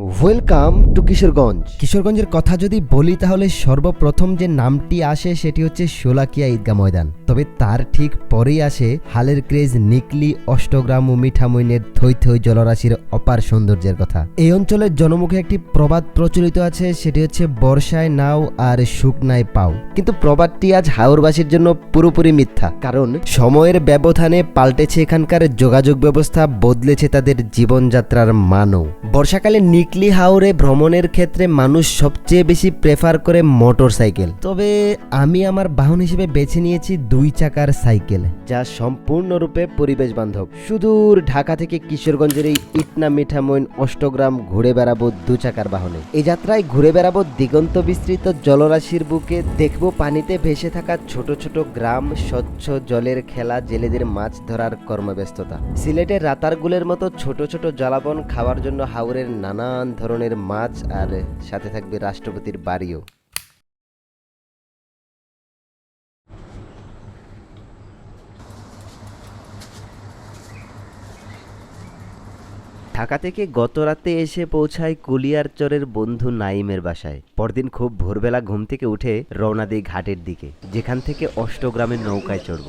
Welcome to Kishoreganj কিশোরগঞ্জের কথা যদি বলি তাহলে সর্বপ্রথম যে নামটি আসে সেটি হচ্ছে শোলাকিয়া ঈদগা ময়দান। তবে তার ঠিক পরেই আসে হালের ক্রেজ নিকলি অষ্টগ্রাম ও মিঠামইনের থই থই জলরাশির অপার সৌন্দর্যের কথা। এই অঞ্চলের জনমুখে একটি প্রবাদ প্রচলিত আছে, সেটি হচ্ছে বর্ষায় নাও আর শুকনায় পাও। কিন্তু প্রবাদটি আজ হাওরবাসীর জন্য পুরোপুরি মিথ্যা। কারণ সময়ের ব্যবধানে পাল্টেছে এখানকার যোগাযোগ ব্যবস্থা, বদলেছে তাদের জীবনযাত্রার মানও। বর্ষাকালে নিকলি হাওরে ভ্রমণের ক্ষেত্রে মানুষ সবচেয়ে বেশি প্রেফার করে মোটর সাইকেল তবে আমি আমার বাহন হিসেবে বেছে নিয়েছি দুই চাকার সাইকেল যা সম্পূর্ণরূপে পরিবেশ বান্ধব। সুদূর ঢাকা থেকে কিশোরগঞ্জের এই ইটনা মিঠামইন অষ্টগ্রাম ঘুরে বেড়াবো দু চাকার বাহনে। এই যাত্রায় ঘুরে বেড়াবো দিগন্ত বিস্তৃত জলরাশির বুকে, দেখব পানিতে ভেসে থাকা ছোট ছোট গ্রাম, স্বচ্ছ জলের খেলা, জেলেদের মাছ ধরার কর্মব্যস্ততা। সিলেটের রাতারগুলের মতো ছোট ছোট জলাবন খাওয়ার জন্য হাওরের নানান ধরনের মাছ আর সাথে থাকবে রাষ্ট্রপতির বাড়িও। ঢাকা থেকে গত রাতে এসে পৌঁছায় কুলিয়ারচরের বন্ধু নাইমের বাসায়। পরদিন খুব ভোরবেলা ঘুম থেকে উঠে রওনা দিই ঘাটের দিকে, যেখান থেকে অষ্টগ্রামের নৌকায় চড়ব।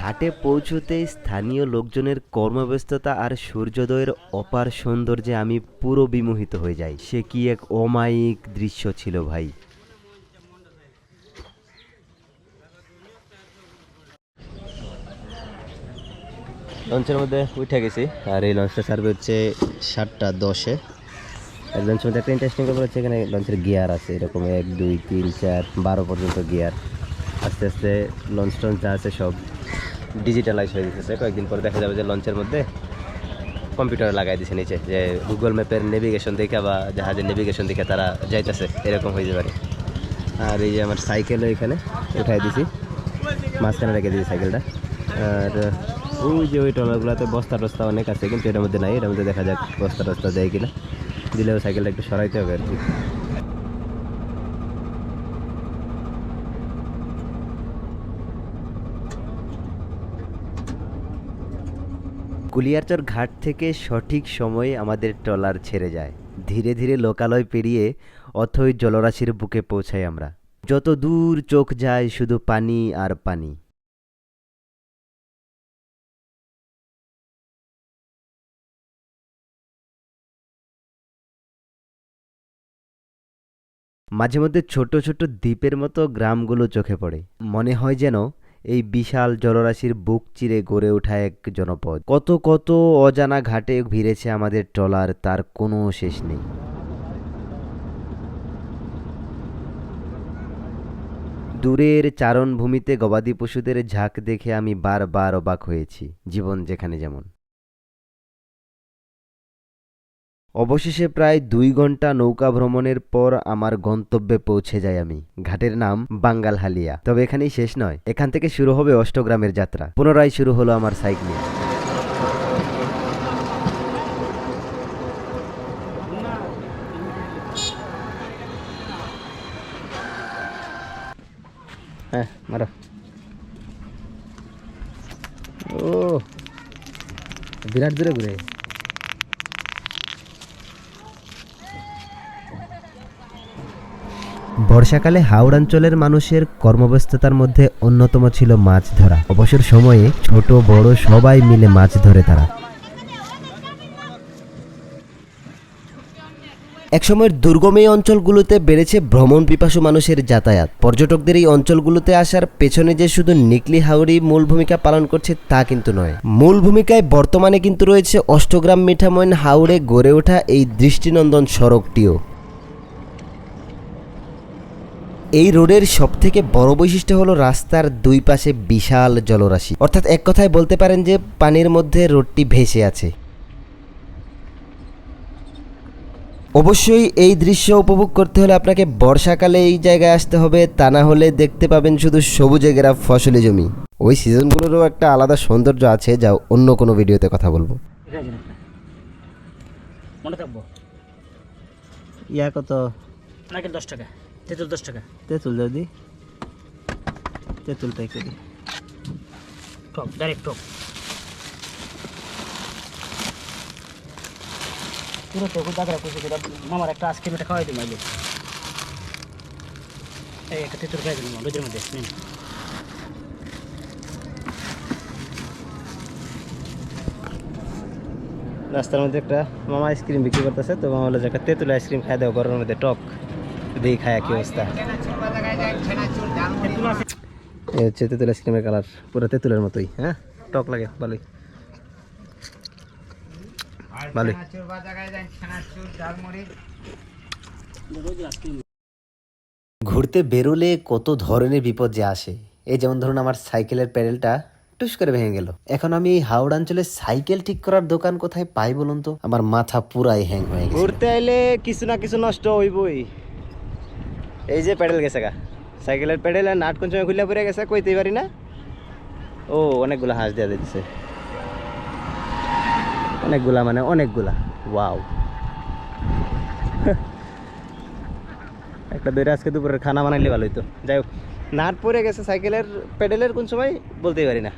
ঘাটে পৌঁছতেই স্থানীয় লোকজনের কর্মব্যস্ততা আর সূর্যোদয়ের অপার সৌন্দর্যে আমি পুরো বিমোহিত হয়ে যাই। সে কি এক অমায়িক দৃশ্য ছিল ভাই? লঞ্চের মধ্যে উঠে গেছি। আর এই লঞ্চটা সার্ভে হচ্ছে সাতটা দশে। আর লঞ্চের মধ্যে একটা ইন্টারেস্টিং ব্যাপার হচ্ছে এখানে লঞ্চের গিয়ার আছে এরকম এক দুই তিন চার বারো পর্যন্ত গিয়ার। আস্তে আস্তে লঞ্চ টঞ্চ যা আছে সব ডিজিটালাইজ হয়ে যেতেছে কয়েকদিন পরে দেখা যাবে যে লঞ্চের মধ্যে কম্পিউটার লাগাই দিছে নিচে, যে গুগল ম্যাপের নেভিগেশন দেখে বা জাহাজের নেভিগেশন দেখে তারা যাইতেছে, এরকম হয়ে পারে আর এই যে আমার সাইকেলও এখানে উঠাই দিছি, মাঝখানে রেখে দিয়েছি সাইকেলটা আর, ওই যে ওই টলারগুলোতে বস্তা টস্তা অনেক আছে, কিন্তু এটার মধ্যে নাই, এটার মধ্যে দেখা যাক বস্তা টস্তা দেয় কিনা। দিলেও সাইকেলটা একটু সরাইতে হবে আর কি। কুলিয়ারচর ঘাট থেকে সঠিক সময়ে আমাদের ট্রলার ছেড়ে যায়। ধীরে ধীরে লোকালয় পেরিয়ে অথই জলরাশির বুকে পৌঁছাই আমরা। যত দূর চোখ যায় শুধু পানি আর পানি। মাঝে মধ্যে ছোট ছোট দ্বীপের মতো গ্রামগুলো চোখে পড়ে। মনে হয় যেন এই বিশাল জলরাশির বুক চিরে গড়ে ওঠা এক জনপদ। কত কত অজানা ঘাটে ভিড়েছে আমাদের ট্রলার, তার কোনো শেষ নেই। দূরের চারণভূমিতে গবাদি পশুদের ঝাঁক দেখে আমি বারবার অবাক হয়েছি, জীবন যেখানে যেমন। অবশেষে প্রায় দুই ঘণ্টা নৌকা ভ্রমণের পর আমার গন্তব্যে পৌঁছে যাই আমি। ঘাটের নাম বাঙ্গালহালিয়া। তবে এখানেই শেষ নয়, এখান থেকে শুরু হবে অষ্টগ্রামের যাত্রা। পুনরায় শুরু হলো আমার সাইক্লিং হ্যাঁ ও, বিরাট দূরে ঘুরে। বর্ষাকালে হাওড়াঞ্চলের মানুষের কর্মব্যস্ততার মধ্যে অন্যতম ছিল মাছ ধরা। অবসর সময়ে ছোট, বড় সবাই মিলে মাছ ধরে তারা। একসময়ের দুর্গম এই অঞ্চলগুলোতে বেড়েছে ভ্রমণ পিপাসু মানুষের যাতায়াত। পর্যটকদের এই অঞ্চলগুলোতে আসার পেছনে যে শুধু নিকলি হাওড়ি মূল ভূমিকা পালন করছে তা কিন্তু নয়। মূল ভূমিকায় বর্তমানে কিন্তু রয়েছে অষ্টগ্রাম মিঠামইন হাওড়ে গড়ে ওঠা এই দৃষ্টিনন্দন সড়কটিও। এই রোডের সবথেকে বড় বৈশিষ্ট্য হলো রাস্তার দুই পাশে বিশাল জলরাশি। অর্থাৎ এক কথায় বলতে পারেন যে পানির মধ্যে রোডটি ভেসে আছে। অবশ্যই এই দৃশ্য উপভোগ করতে হলে আপনাকে বর্ষাকালে এই জায়গায় আসতে হবে তা না হলে দেখতে পাবেন শুধু সবুজে ঘেরা ফসলি জমি। ওই সিজনগুলোরও একটা আলাদা সৌন্দর্য আছে যা অন্য কোনো ভিডিওতে কথা বলব। মনে থাকব? ইয়া কত নাকি দশ টাকা। তেঁতুল দশ টাকা। তেঁতুল দাও দি। তেঁতুল প্যাক করি। টক ডাইরেক্ট টক। মামার একটা আইসক্রিম একটা খাই মধ্যে রাস্তার মধ্যে একটা মামা আইসক্রিম বিক্রি করতেছে তো মামা বলে যে একটা তেঁতুল আইসক্রিম খাই দেওয়া ঘরের মধ্যে টক। খায় অবস্থা। এই হচ্ছে তেঁতুল আইসক্রিমের কালার পুরো তেঁতুলের মতোই হ্যাঁ? টক লাগে ভালোই। ভালোই। ঘুরতে বেরোলে কত ধরনের বিপদ যে আসে। এই যেমন ধরুন আমার সাইকেলের প্যাডেলটা টুস করে ভেঙে গেল। এখন আমি এই হাওড় অঞ্চলে সাইকেল ঠিক করার দোকান কোথায় পাই বলুন তো? আমার মাথা পুরাই হ্যাং হয়ে গেছে। ঘুরতে আইলে কিছু না কিছু নষ্ট হইবই। এই যে প্যাডেল গেছে গা। সাইকেলের প্যাডেল আর নাট কোন সময় খুলে পড়ে গেছে, কইতেই পারি না। ও, অনেকগুলা হাঁস দেওয়া দিচ্ছে অনেকগুলা মানে অনেকগুলা। ওয়াও। একটা দইরা আজকে দুপুরের খানা বানাইলে ভালো হইতো। যাই হোক, নাট পড়ে গেছে সাইকেলের প্যাডেলের কোন সময় বলতেই পারি না।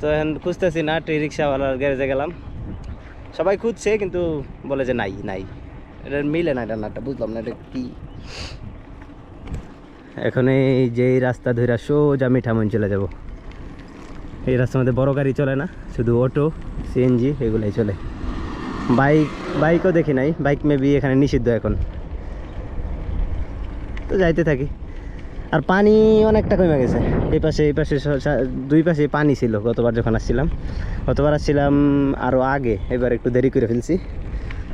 তো এখন খুঁজতেছি নাট রিক্সাওয়ালার গ্যারেজে গেলাম। সবাই খুঁজছে, কিন্তু বলে যে নাই নাই। এটা মিলে না, এটা নাটটা, বুঝলাম না, এটা কি? এখন এই যে রাস্তা ধরে সোজা মিঠামন চলে যাব। এই রাস্তার মধ্যে বড় গাড়ি চলে না, শুধু অটো সিএনজি এগুলাই চলে। বাইক, বাইকও দেখি নাই, বাইক মেবি এখানে নিষিদ্ধ এখন। তো যাইতে থাকি। আর পানি অনেকটা কমে গেছে। এই পাশে এই পাশে দুই পাশে পানি ছিল গতবার যখন আসছিলাম। গতবার আসছিলাম আরও আগে, এবার একটু দেরি করে ফেলছি।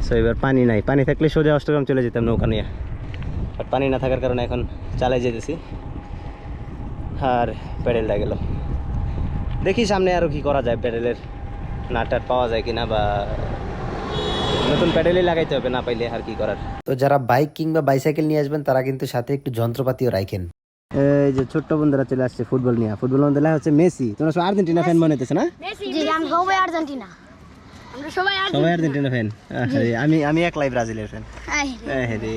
সো এবার পানি নাই। পানি থাকলে সোজা অষ্টগ্রাম চলে যেতাম নৌকা নিয়ে। আর পানি না থাকার কারণে এখন চালাই যেতেছি। আর প্যাডেলটা গেল। দেখি সামনে আরও কি করা যায় প্যাডেলের নাটার পাওয়া যায় কিনা বা নতুন প্যাডেলই লাগাইতে হবে না পাইলে আর কি করার। তো যারা বাইক কিংবা বাইসাইকেল নিয়ে আসবেন তারা কিন্তু সাথে একটু যন্ত্রপাতিও রাখেন এই যে ছোট্ট বন্ধুরা চলে আসছে ফুটবল নিয়ে। ফুটবল মধ্যে হচ্ছে মেসি। তোমরা সব আর্জেন্টিনা ফ্যান মনে হতেছে না? আমি সবাই আর্জেন্টিনা। সবাই সবাই আর্জেন্টিনা। ফ্যান আমি আমি একলাই ব্রাজিলের ফ্যান রে।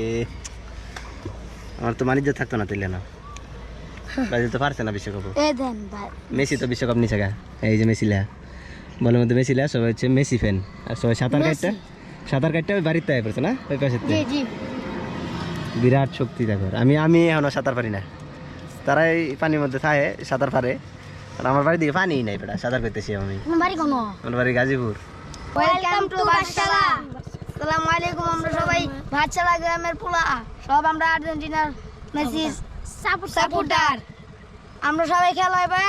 আমার তো বাণিজ্য থাকতো না তুললে না। ব্রাজিল তো পারছে না বিশ্বকাপ এ দেন ভাই। মেসি তো বিশ্বকাপ নিছে গা এই যে মেসি লেখা বলের মধ্যে মেসি লেখা সবাই হচ্ছে মেসি ফ্যান আর সবাই সাঁতার কাটটা সাঁতার কাটটা ওই বাড়িতে আয় পড়ছে না? ওই পাশে জি জি। বিরাট শক্তি দেখো আমি আমি এখনও সাঁতার পারি না। তারাই পানির মধ্যে থাকে সাঁতার পারে। আর আমার বাড়ির দিকে পানি নাই বেটা সাঁতার করতেছি আমি। বাড়ি আমার বাড়ি গাজীপুর। ওয়েলকাম টু বাদশালা আসসালামু আলাইকুম আমরা সবাই বাদশালা গ্রামের পোলা। সব আমরা আর্জেন্টিনার মেসি সাপোর্টার। আমরা সবাই খেলা হবে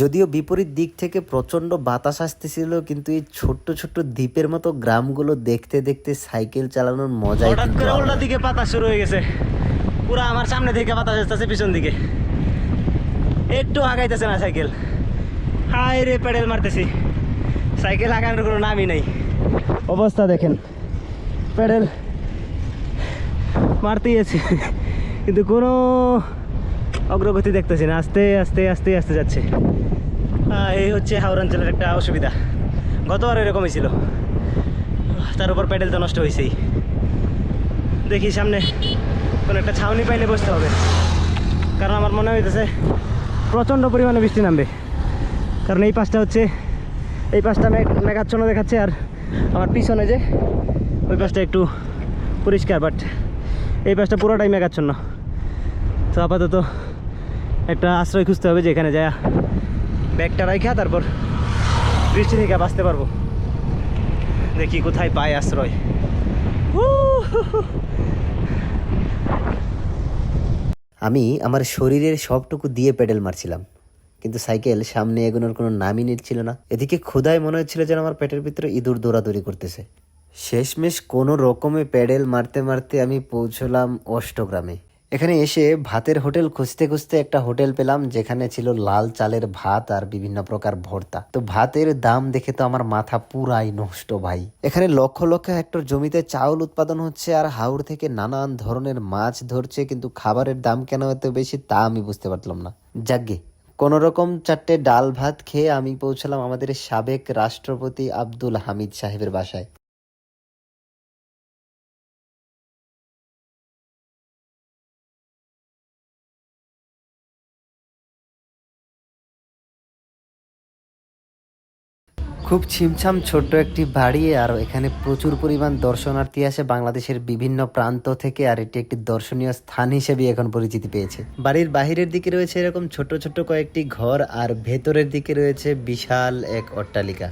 যদিও বিপরীত দিক থেকে প্রচণ্ড বাতাস আসতেছিল কিন্তু এই ছোট্ট ছোট্ট দ্বীপের মতো গ্রামগুলো দেখতে দেখতে সাইকেল চালানোর মজাই কিন্তু উল্টা দিকে পাতা শুরু হয়ে গেছে। পুরো আমার সামনে দিকে বাতাস আসতেছে পিছন দিকে। একটু আগাইতেছে না সাইকেল। হাই রে প্যাডেল মারতেছি। সাইকেল আগানোর কোনো নামই নাই। অবস্থা দেখেন। প্যাডেল মারতেই আছি। কিন্তু কোনো অগ্রগতি দেখতেছি না। আস্তে আস্তে আস্তে আস্তে যাচ্ছে। এই হচ্ছে হাওড় অঞ্চলের একটা অসুবিধা। গতবার এরকমই ছিল। তার উপর প্যাডেল তো নষ্ট হয়েছেই দেখি সামনে কোনো একটা ছাউনি পাইলে বসতে হবে। কারণ আমার মনে হইতেছে প্রচণ্ড পরিমাণে বৃষ্টি নামবে। কারণ এই পাশটা হচ্ছে এই পাশটা মেঘ মেঘাচ্ছন্ন দেখাচ্ছে আর আমার পিছনে যে ওই পাশটা একটু পরিষ্কার বাট এই পাশটা পুরোটাই মেঘাচ্ছন্ন। তো আপাতত একটা আশ্রয় খুঁজতে হবে যেখানে যায় ব্যাগটা রাখা তারপর বৃষ্টি থেকে বাঁচতে পারব। দেখি কোথায় পায় আশ্রয়। আমি আমার শরীরের সবটুকু দিয়ে পেডেল মারছিলাম, কিন্তু সাইকেল সামনে এগোনোর কোনো নামই নিচ্ছিল না। এদিকে ক্ষুধায় মনে হচ্ছিল যেন আমার পেটের ভিতরে ইঁদুর দৌড়াদৌড়ি করতেছে। শেষমেশ কোনো রকমে প্যাডেল মারতে মারতে আমি পৌঁছলাম অষ্টগ্রামে। এখানে এসে ভাতের হোটেল খুঁজতে খুঁজতে একটা হোটেল পেলাম যেখানে ছিল লাল চালের ভাত আর বিভিন্ন প্রকার ভর্তা। তো ভাতের দাম দেখে তো আমার মাথা পুরাই নষ্ট ভাই। এখানে লক্ষ লক্ষ হেক্টর জমিতে চাউল উৎপাদন হচ্ছে আর হাওড় থেকে নানান ধরনের মাছ ধরছে, কিন্তু খাবারের দাম কেন এত বেশি তা আমি বুঝতে পারলাম না। যাগ্গে কোন রকম চারটে ডাল ভাত খেয়ে আমি পৌঁছলাম আমাদের সাবেক রাষ্ট্রপতি আব্দুল হামিদ সাহেবের বাসায়। খুব ছিমছাম ছোট্ট একটি বাড়ি আর এখানে প্রচুর পরিমাণ দর্শনার্থী আসে বাংলাদেশের বিভিন্ন প্রান্ত থেকে আর এটি একটি দর্শনীয় স্থান হিসেবে এখন পরিচিতি পেয়েছে। বাড়ির বাহিরের দিকে রয়েছে এরকম ছোট ছোট কয়েকটি ঘর আর ভেতরের দিকে রয়েছে বিশাল এক অট্টালিকা।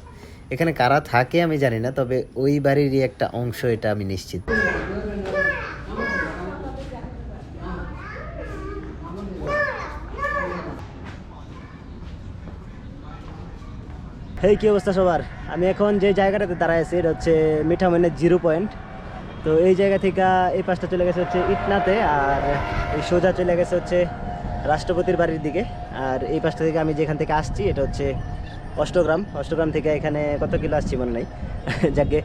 এখানে কারা থাকে আমি জানি না, তবে ওই বাড়িরই একটা অংশ, এটা আমি নিশ্চিত। এই কি অবস্থা সবার? আমি এখন যে জায়গাটাতে দাঁড়ায় আছি, এটা হচ্ছে মিঠামইনের জিরো পয়েন্ট। তো এই জায়গা থেকে এই পাশটা চলে গেছে হচ্ছে ইটনাতে, আর এই সোজা চলে গেছে হচ্ছে রাষ্ট্রপতির বাড়ির দিকে। আর এই পাশটা থেকে আমি যেখান থেকে আসছি, এটা হচ্ছে অষ্টগ্রাম। অষ্টগ্রাম থেকে এখানে কত কিলো আসছি মনে নাই? যাকে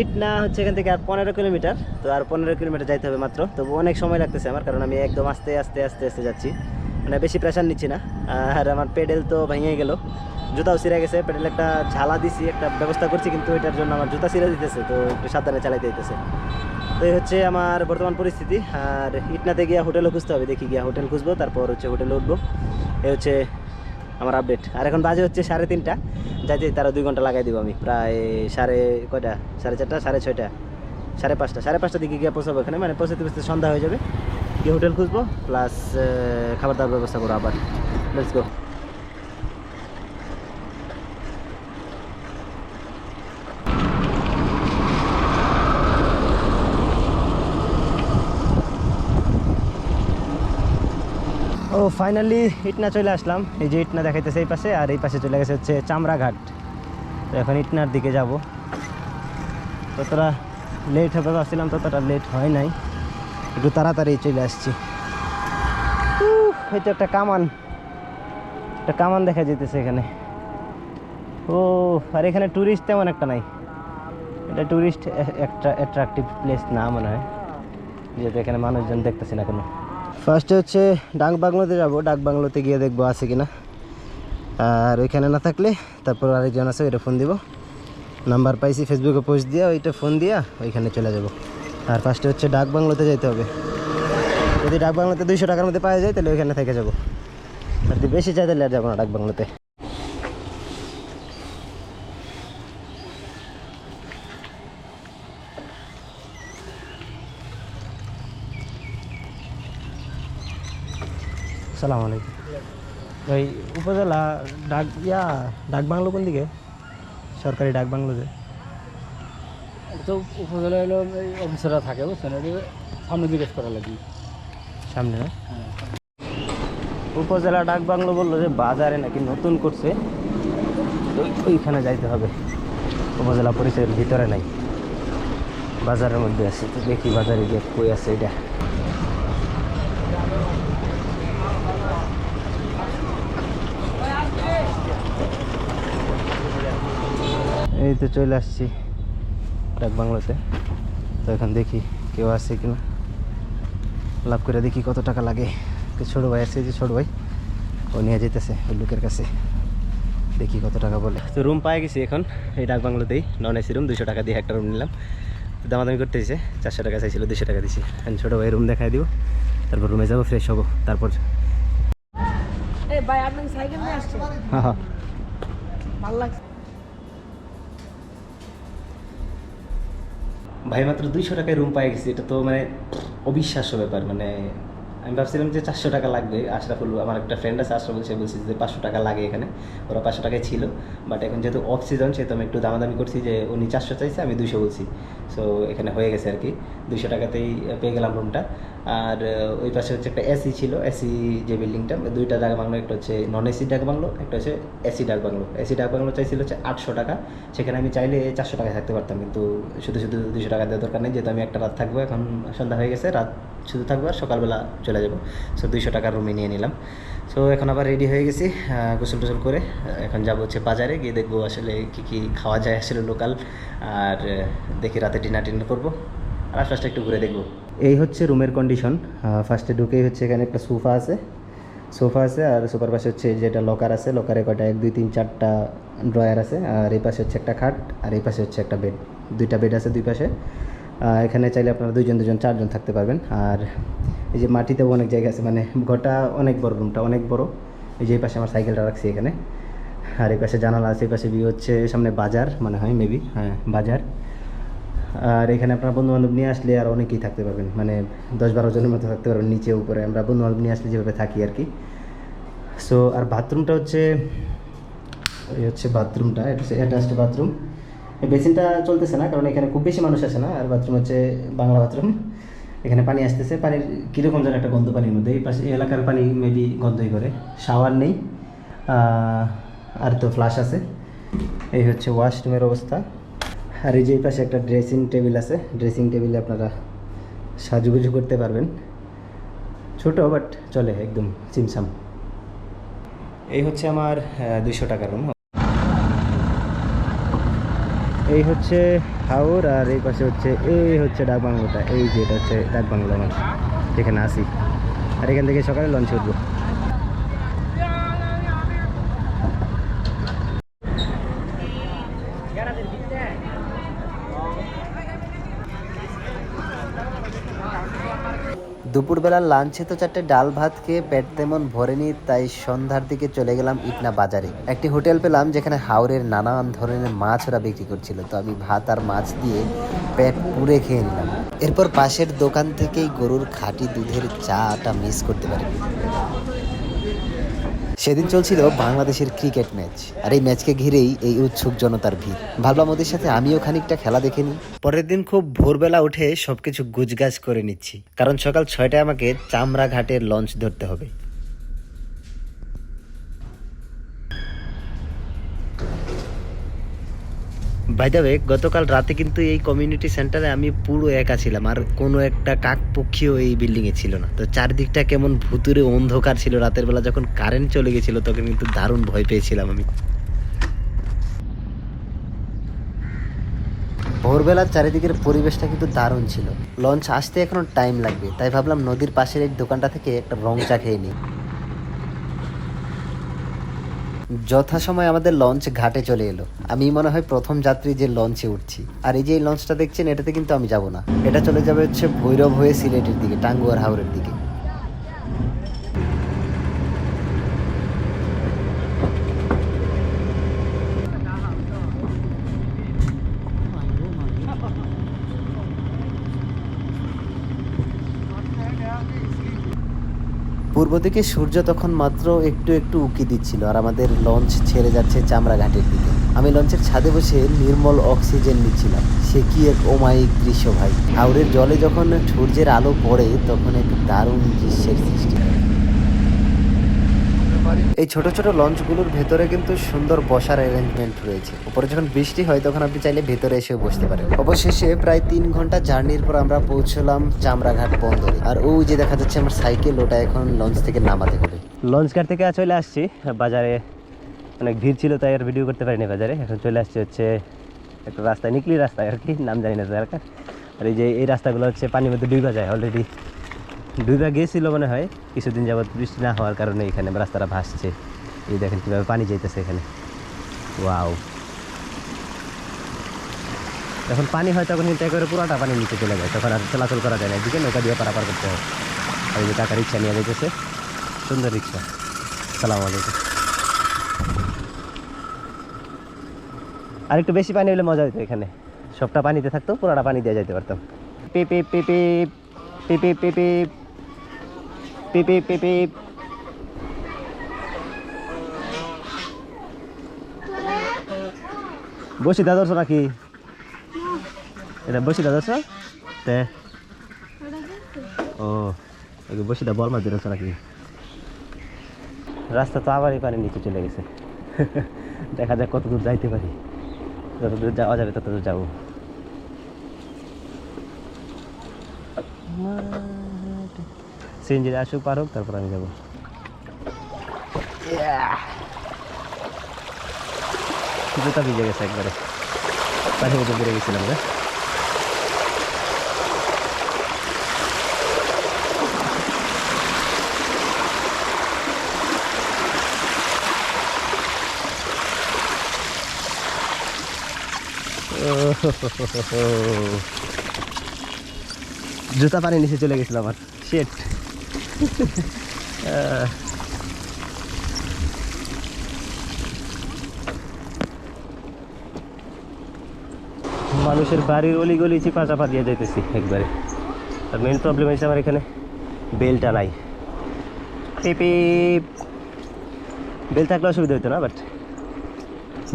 ইটনা হচ্ছে এখান থেকে আর পনেরো কিলোমিটার। তো আর পনেরো কিলোমিটার যাইতে হবে মাত্র। তবু অনেক সময় লাগতেছে আমার, কারণ আমি একদম আস্তে আস্তে আস্তে আস্তে যাচ্ছি। মানে বেশি প্রেশার নিচ্ছি না। আর আমার পেডেল তো ভেঙে গেল। জুতাও ছিঁড়ে গেছে পেডেল একটা ঝালা দিছি, একটা ব্যবস্থা করছি, কিন্তু এটার জন্য আমার জুতা ছিঁড়ে দিতেছে, তো একটু সাবধানে চালাইতে দিতেছে। তো এই হচ্ছে আমার বর্তমান পরিস্থিতি, আর ইটনাতে গিয়ে হোটেলও খুঁজতে হবে, দেখি গিয়া হোটেল খুঁজবো, তারপর হচ্ছে হোটেলে উঠবো। এই হচ্ছে আমার আপডেট আর এখন বাজে হচ্ছে সাড়ে তিনটা যাইতে তারা দুই ঘণ্টা লাগাই দিব আমি, প্রায় সাড়ে কয়টা? সাড়ে চারটা, সাড়ে ছয়টা, সাড়ে পাঁচটা, সাড়ে পাঁচটার দিকে গিয়ে পৌঁছাবো এখানে মানে পৌঁছাতে পৌঁছতে সন্ধ্যা হয়ে যাবে। গিয়ে হোটেল খুঁজবো প্লাস খাবার দাবার ব্যবস্থা করব আবার। লেটস গো ফাইনালি ইটনা চলে আসলাম। এই যে ইটনা দেখাইতেছে এই পাশে, আর এই পাশে চলে গেছে হচ্ছে চামড়াঘাট। তো এখন ইটনার দিকে যাব। ততটা লেট হবে, ভাবছিলাম ততটা লেট হয় নাই। একটু তাড়াতাড়ি চলে আসছি। এই তো একটা কামান। একটা কামান দেখা যেতেছে এখানে। ও, আর এখানে ট্যুরিস্ট তেমন একটা নাই। এটা ট্যুরিস্ট একটা অ্যাট্রাকটিভ প্লেস না মনে হয়। যেহেতু এখানে মানুষজন দেখতেছি না কোনো। ফার্স্টে হচ্ছে ডাক বাংলোতে যাব। ডাক বাংলোতে গিয়ে দেখব আছে কিনা। আর ওইখানে না থাকলে তারপর আরেকজন আছে, ওইটা ফোন দিব। নাম্বার পাইছি ফেসবুকে পোস্ট দিয়ে, ওইটা ফোন দিয়া, ওইখানে চলে যাব। আর ফার্স্টে হচ্ছে ডাক বাংলোতে যেতে হবে। যদি ডাক বাংলোতে দুইশো টাকার মধ্যে পাওয়া যায়, তাহলে ওইখানে থেকে যাব। আর বেশি চাই তাহলে আর যাব না ডাক বাংলোতে। আলাইকুম। ওই উপজেলা ডাক ইয়া ডাক বাংলো কোন দিকে? সরকারি ডাক বাংলো যে। তো উপজেলা হলো এই অফিসাররা থাকে বুঝছেন? সামনে জিজ্ঞেস করা লাগবে সামনে না? উপজেলা ডাক বাংলো বলল যে বাজারে নাকি নতুন করছে। ওই- ওইখানে যাইতে হবে। উপজেলা পরিচয়ের ভিতরে নাই। বাজারের মধ্যে আছে। তো দেখি বাজারে গিয়ে কই আছে এটা। এই তো চলে আসছি ডাক বাংলোতে তো এখন দেখি কেউ আছে কিনা। লাভ করে দেখি কত টাকা লাগে। তো ছোটো ভাই আছে এই যে ছোটো ভাই ও নিয়ে যেতেছে ওই লোকের কাছে। দেখি কত টাকা বলে। তো রুম পাই গেছি এখন এই ডাক বাংলোতেই নন এসি রুম দুশো টাকা দিয়ে একটা রুম নিলাম। তো দামাদামি করতে দিছে চারশো টাকা চাইছিল দুশো টাকা দিছি। এখন ছোটো ভাই রুম দেখাই দিব তারপর রুমে যাব ফ্রেশ হব তারপর এই ভাই আপনি সাইকেল নিয়ে আসছেন? হ্যাঁ হ্যাঁ। ভালো লাগছে। ভাই মাত্র দুইশো টাকায় রুম পাই গেছি, এটা তো মানে অবিশ্বাস্য ব্যাপার মানে আমি ভাবছিলাম যে চারশো টাকা লাগবে, আশরাফুল, আমার একটা ফ্রেন্ড আছে, আশরাফুল, সে বলছে যে পাঁচশো টাকা লাগে এখানে, ওরা পাঁচশো টাকায় ছিল বাট এখন যেহেতু অফ সিজন সেহেতু আমি একটু দামাদামি করছি যে উনি চারশো চাইছে, আমি দুশো বলছি সো এখানে হয়ে গেছে আর কি দুশো টাকাতেই পেয়ে গেলাম রুমটা আর ওই পাশে হচ্ছে একটা এসি ছিল এসি যে বিল্ডিংটা দুইটা ডাক বাংলো একটা হচ্ছে নন এসি ডাক বাংলো একটা হচ্ছে এসি ডাক বাংলো এসি ডাক বাংলো চাইছিল হচ্ছে আটশো টাকা, সেখানে আমি চাইলে চারশো টাকায় থাকতে পারতাম, কিন্তু শুধু শুধু দুশো টাকা দেওয়ার দরকার নেই, যেহেতু আমি একটা রাত থাকব, এখন সন্ধ্যা হয়ে গেছে, রাত শুধু থাকব আর সকালবেলা চলে যাব। সো দুইশো টাকার রুমে নিয়ে নিলাম। সো এখন আবার রেডি হয়ে গেছি গোসল টোসল করে এখন যাব হচ্ছে বাজারে, গিয়ে দেখব আসলে কী কী খাওয়া যায় আসলে লোকাল আর দেখি রাতে ডিনার টিনার করব, আর আশপাশটা একটু ঘুরে দেখব। এই হচ্ছে রুমের কন্ডিশন ফার্স্টে ঢুকেই হচ্ছে এখানে একটা সোফা আছে। সোফা আছে আর সোফার পাশে হচ্ছে যেটা লকার আছে। লকারে কয়টা? এক, দুই, তিন, চারটা ড্রয়ার আছে। আর এই পাশে হচ্ছে একটা খাট আর এই পাশে হচ্ছে একটা বেড দুইটা বেড আছে দুই পাশে। এখানে চাইলে আপনারা দুইজন দুজন চারজন থাকতে পারবেন। আর এই যে মাটিতেও অনেক জায়গা আছে। মানে ঘরটা অনেক বড়, রুমটা অনেক বড়। এই যে এই পাশে আমার সাইকেলটা রাখছি এখানে। আর এই পাশে জানালা আছে। এই পাশে ভিউ হচ্ছে সামনে বাজার মনে হয় মেবি হ্যাঁ বাজার। আর এখানে আপনার বন্ধু বান্ধব নিয়ে আসলে আর অনেকেই থাকতে পারবেন। মানে দশ বারো জনের মতো থাকতে পারবেন নিচে, উপরে। আমরা বন্ধু বান্ধব নিয়ে আসলে যেভাবে থাকি আর কি। সো আর বাথরুমটা হচ্ছে, এই হচ্ছে বাথরুমটা হচ্ছে অ্যাটাচড বাথরুম বেসিনটা চলতেছে না, কারণ এখানে খুব বেশি মানুষ আসে না। আর বাথরুম হচ্ছে বাংলা বাথরুম এখানে পানি আসতেছে। পানির কীরকম যেন একটা গন্ধ পানির মধ্যে। এই পাশে এলাকার পানি মেবি গন্ধই করে। শাওয়ার নেই। আর তো ফ্লাশ আছে। এই হচ্ছে ওয়াশরুমের অবস্থা। আর এই যে পাশে একটা ড্রেসিং টেবিল আছে। ড্রেসিং টেবিলে আপনারা সাজুগুজু করতে পারবেন। ছোট বাট চলে একদম চিমসাম এই হচ্ছে আমার দুইশো টাকার রুম এই হচ্ছে হাওর আর এই পাশে হচ্ছে, এই হচ্ছে ডাক বাংলোটা। এই যে এটা হচ্ছে ডাক বাংলো আমার, যেখানে আসি আর এখান থেকে সকালে লঞ্চ উঠবো দুপুরবেলার লাঞ্চে তো চারটে ডাল ভাত খেয়ে পেট তেমন ভরেনি, তাই সন্ধ্যার দিকে চলে গেলাম ইটনা বাজারে। একটি হোটেল পেলাম যেখানে হাওড়ের নানান ধরনের মাছ ওরা বিক্রি করছিল। তো আমি ভাত আর মাছ দিয়ে পেট পুড়ে খেয়ে নিলাম। এরপর পাশের দোকান থেকেই গরুর খাঁটি দুধের চাটা মিস করতে পারি। সেদিন চলছিল বাংলাদেশের ক্রিকেট ম্যাচ, আর এই ম্যাচকে ঘিরেই এই উৎসুক জনতার ভিড়। ভাবলাম ওদের সাথে আমিও খানিকটা খেলা দেখেনি পরের দিন খুব ভোরবেলা উঠে সবকিছু গুজগাছ করে নিচ্ছি, কারণ সকাল ছয়টায় আমাকে চামড়া ঘাটের লঞ্চ ধরতে হবে। বাইদাবে গতকাল রাতে কিন্তু এই কমিউনিটি সেন্টারে আমি পুরো একা ছিলাম, আর কোনো একটা কাক পক্ষীও এই বিল্ডিংয়ে ছিল না। তো চারদিকটা কেমন ভুতুরে অন্ধকার ছিল, রাতের বেলা যখন কারেন্ট চলে গেছিল, তখন কিন্তু দারুণ ভয় পেয়েছিলাম আমি। ভোরবেলার চারিদিকের পরিবেশটা কিন্তু দারুণ ছিল। লঞ্চ আসতে এখনও টাইম লাগবে, তাই ভাবলাম নদীর পাশের এই দোকানটা থেকে একটা রং চা খেয়ে নিই। যথাসময় আমাদের লঞ্চ ঘাটে চলে এলো। আমি মনে হয় প্রথম যাত্রী যে লঞ্চে উঠছি। আর এই যে লঞ্চটা দেখছেন, এটাতে কিন্তু আমি যাব না। এটা চলে যাবে হচ্ছে ভৈরব হয়ে সিলেটের দিকে, টাঙ্গুয়ার হাওরের দিকে। পূর্ব দিকে সূর্য তখন মাত্র একটু একটু উঁকি দিচ্ছিল আর আমাদের লঞ্চ ছেড়ে যাচ্ছে চামড়া ঘাটের দিকে। আমি লঞ্চের ছাদে বসে নির্মল অক্সিজেন নিচ্ছিলাম। সে কি এক অমায়িক দৃশ্য ভাই। হাওড়ের জলে যখন সূর্যের আলো পড়ে, তখন এক দারুণ দৃশ্যের সৃষ্টি হয়। এই ছোট ছোট লঞ্চগুলোর ভেতরে কিন্তু সুন্দর বসার অ্যারেঞ্জমেন্ট রয়েছে। উপরে যখন বৃষ্টি হয় তখন আপনি চাইলে ভেতরে এসেও বসতে পারেন। অবশেষে প্রায় তিন ঘণ্টা জার্নির পর আমরা পৌঁছলাম চামড়াঘাট বন্দরে। আর ওই যে দেখা যাচ্ছে আমার সাইকেল ওটা এখন লঞ্চ থেকে নামাতে হবে। লঞ্চ ঘাট থেকে চলে আসছি। বাজারে অনেক ভিড় ছিল তাই আর ভিডিও করতে পারিনি বাজারে। এখন চলে আসছি হচ্ছে একটা রাস্তায় নিকলি রাস্তায় আর কি নাম জানি না জায়গাটা আর। এই যে এই রাস্তাগুলো হচ্ছে পানির মধ্যে ডুইবা যায় অলরেডি ডুইবা গিয়েছিল মনে হয় কিছুদিন যাবত বৃষ্টি না হওয়ার কারণে এখানে রাস্তাটা ভাসছে এই দেখেন কীভাবে পানি যাইতেছে এখানে ওয়াও যখন পানি হয় তখন কিন্তু একেবারে পুরাটা পানি নিচে চলে যায় তখন আর চলাচল করা যায় না এদিকে নৌকা দিয়ে পারাপার করতে হয় আর এই যে টাকা রিক্সা নিয়ে যাইতেছে সুন্দর রিক্সা সালাম আলাইকুম আর একটু বেশি পানি হলে মজা হতো এখানে সবটা পানিতে থাকতো পুরোটা পানি দিয়ে যেতে পারতাম পিপি পিপি পিপি পিপি পিপি পিপি বসি দাদর্শ নাকি? এটা বসি দাদর্শ তে। ও বসি দা বল মাছ নাকি? রাস্তা তো আবারই পানি নিচে চলে গেছে। দেখা যাক কত দূর যাইতে পারি। যত দূর যাওয়া যাবে তত দূর যাব। সিএনজি আসুক পারুক তারপর আমি যাব জুতা ভিজে গেছে একবারে পানির মধ্যে বেড়ে গেছিলাম না জুতা পানি নিচে চলে গেছিল আমার শেট মানুষের বাড়ির গলি অলিগলি চিপাচাপা দিয়ে যেতেছি একবারে। আর মেন প্রবলেম হয়েছে আমার এখানে বেলটা নাই। পেপে বেল থাকলে অসুবিধা হইতো না বাট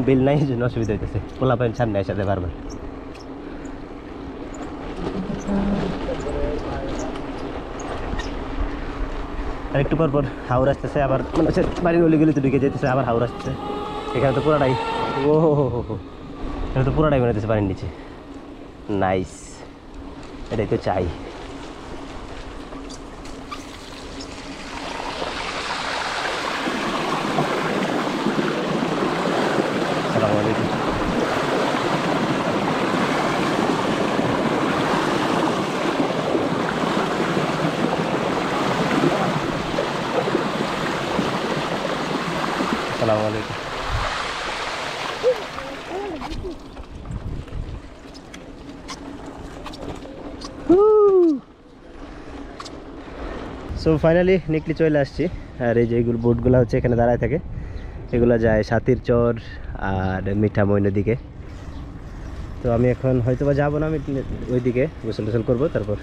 বেল নাই জন্য অসুবিধা হইতেছে। পোলা পাইন সামনে আসাতে বারবার। আর একটু পর পর হাওড় আসতেছে, আবার মানে হচ্ছে বাড়ির গলিতে ঢুকে যেতেছে আবার হাওড় আসতেছে। এখানে তো পুরাটাই ও, হো হো হো এখানে তো পুরাটাই মনে বাড়ির নিচে। নাইস এটাই তো চাই আসসালামু আলাইকুম আসসালামু আলাইকুম। সো ফাইনালি নিকলি চলে আসছি। আর এই যে এইগুলো বোটগুলো হচ্ছে এখানে দাঁড়ায় থাকে। এগুলো যায় সাতির চর আর মিঠামই নদীকে তো আমি এখন হয়তো বা যাব না, আমি ওইদিকে গোসল টোসল করব, তারপর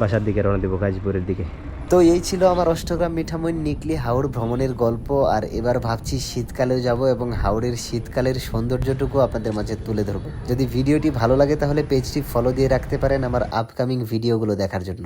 বাসার দিকে রওনা দেবো গাজীপুরের দিকে। তো এই ছিল আমার অষ্টগ্রাম মিঠামই নিকলি হাওড় ভ্রমণের গল্প, আর এবার ভাবছি শীতকালেও যাব এবং হাওড়ের শীতকালের সৌন্দর্যটুকু আপনাদের মাঝে তুলে ধরবো। যদি ভিডিওটি ভালো লাগে তাহলে পেজটি ফলো দিয়ে রাখতে পারেন আমার আপকামিং ভিডিওগুলো দেখার জন্য।